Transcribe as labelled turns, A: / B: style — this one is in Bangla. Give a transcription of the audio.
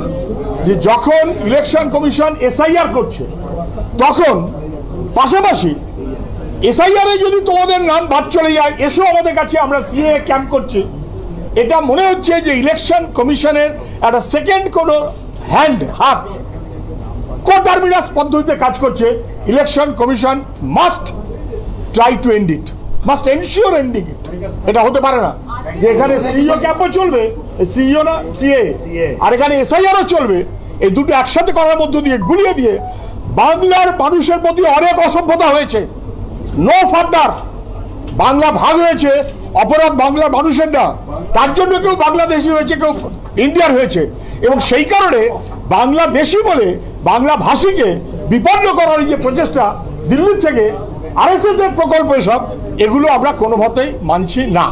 A: বলছি যে যখন ইলেকশন কমিশন এসআইআর করছে, তখন পাশাপাশি এসআইআর যদি তোমাদের নাম বাদ চলে যায়, এসো আমাদের কাছে, আমরা সিএ ক্যাম্প করছি। এটা মনে হচ্ছে যে ইলেকশন কমিশনের একটা সেকেন্ড কোনো হ্যান্ড হাত কোটারমিনাস পদ্ধতিতে কাজ করছে। Election commission must try to end it must ensure ending এটা হতে পারে না। যে এখানে সিইও ক্যাম্পও চলবে সিইও না সিএ আর এখানে এসআইআরও চলবে। এই দুটো একসাথে করার মধ্য দিয়ে গুলিয়ে দিয়ে বাংলার মানুষের প্রতি অনেক অসভ্যতা হয়েছে। নো ফার্দার বাংলা ভাগ হয়েছে। অপরাধ বাংলার মানুষের না। তার জন্য কেউ বাংলাদেশি হয়েছে কেউ ইন্ডিয়ার হয়েছে। এবং সেই কারণে বাংলাদেশি বলে বাংলা ভাষীকে বিপন্ন করার এই যে প্রচেষ্টা দিল্লির থেকে আরএসএস এর প্রকল্প এসব এগুলো আমরা কোনোভাবেই মানছি না।